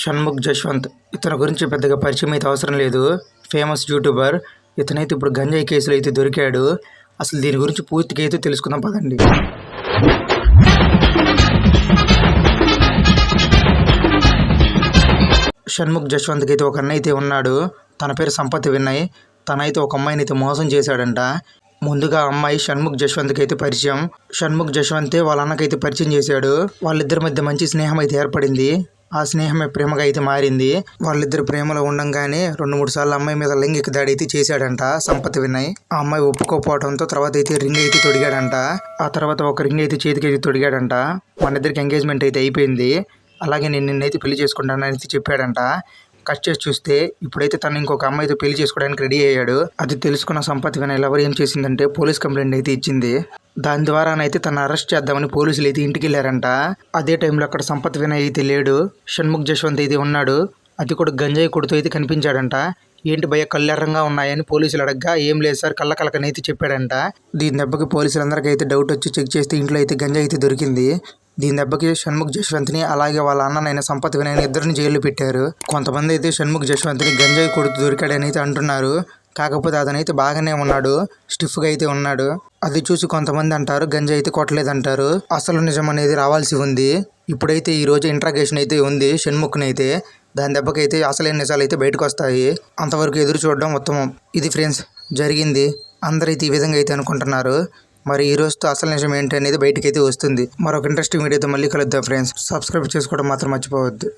షణ్ముఖ్ జశ్వంత్. ఇతని గురించి పెద్దగా పరిచయం అయితే అవసరం లేదు. Famous YouTuber. ఇతనైతే ఇప్పుడు గంజాయి కేసులో అయితే దొరికాడు. అసలు దీని గురించి పూర్తిగా అయితే తెలుసుకుందాం పదండి. షణ్ముఖ్ జశ్వంత్కి అయితే ఒక అన్న అయితే ఉన్నాడు. తన పేరు సంపత్ వినయ్ తనైతే ఒక అమ్మాయిని అయితే మోసం చేశాడంట. ముందుగా అమ్మాయి షణ్ముఖ్ జశ్వంత్కి అయితే పరిచయం. షణ్ముఖ్ జశ్వంతే వాళ్ళ అన్నకైతే పరిచయం చేశాడు. వాళ్ళిద్దరి మధ్య మంచి స్నేహం అయితే ఏర్పడింది. ఆ స్నేహమే ప్రేమగా అయితే మారింది. వాళ్ళిద్దరు ప్రేమలో ఉండంగానే రెండు మూడు సార్లు అమ్మాయి మీద లైంగిక దాడి అయితే చేశాడంట సంపత్ వినయ్. ఆ అమ్మాయి ఒప్పుకోపోవడంతో తర్వాత అయితే రింగ్ అయితే తొడిగాడంట. ఆ తర్వాత ఒక రింగ్ అయితే చేతికి అయితే తొడిగాడంట. మన ఇద్దరికి ఎంగేజ్మెంట్ అయితే అయిపోయింది. అలాగే నేను నిన్నైతే పెళ్ళి చేసుకుంటానని అయితే చెప్పాడంట. కట్ చేసి చూస్తే ఇప్పుడైతే తను ఇంకొక అమ్మాయితో పెళ్ళి చేసుకోవడానికి రెడీ అయ్యాడు. అది తెలుసుకున్న సంపత్ కానీ ఎవరు ఏం చేసిందంటే పోలీస్ కంప్లైంట్ అయితే ఇచ్చింది. దాని ద్వారానైతే తను అరెస్ట్ చేద్దామని పోలీసులు అయితే ఇంటికి వెళ్ళారంట. అదే టైంలో అక్కడ సంపత్ వినయ్ అయితే లేడు. షణ్ముఖ్ జశ్వంత్ అయితే ఉన్నాడు. అది కూడా గంజాయి కొడుతూ అయితే కనిపించాడంట. ఏంటి భయ కళ్ళెర్రంగా ఉన్నాయని పోలీసులు అడగ్గా? ఏం లేదు సార్ కళ్ళ కలకనైతే చెప్పాడంట. దీని దెబ్బకి పోలీసులందరికీ అయితే డౌట్ వచ్చి చెక్ చేస్తే ఇంట్లో అయితే గంజాయి అయితే దొరికింది. దీని దెబ్బకి షణ్ముఖ్ జశ్వంత్ని అలాగే వాళ్ళ అన్ననైన సంపత్ వినయ్ ఇద్దరిని జైలు పెట్టారు. కొంతమంది అయితే షణ్ముఖ్ జశ్వంత్ని గంజాయి కొడుతూ దొరికాడని అయితే అంటున్నారు. కాకపోతే అతనైతే బాగానే ఉన్నాడు. స్టిఫ్గా అయితే ఉన్నాడు. అది చూసి కొంతమంది అంటారు గంజాయి అయితే కొట్టలేదంటారు. అసలు నిజం అనేది రావాల్సి ఉంది. ఇప్పుడైతే ఈ రోజు ఇంట్రాగేషన్ అయితే ఉంది షణ్ముఖ్ని అయితే దాని దెబ్బకైతే అసలైన నిజాలు అయితే బయటకు వస్తాయి అంతవరకు ఎదురు చూడడం ఉత్తమం. ఇది ఫ్రెండ్స్ జరిగింది. అందరైతే ఈ విధంగా అయితే అనుకుంటున్నారు. మరి ఈ రోజుతో అసలు నిజం ఏంటి అనేది బయటకైతే వస్తుంది. మరొక ఇంట్రెస్టింగ్ వీడియోతో మళ్ళీ కలుద్దాం ఫ్రెండ్స్ సబ్స్క్రైబ్ చేసుకోవడం మాత్రం మర్చిపోవద్దు.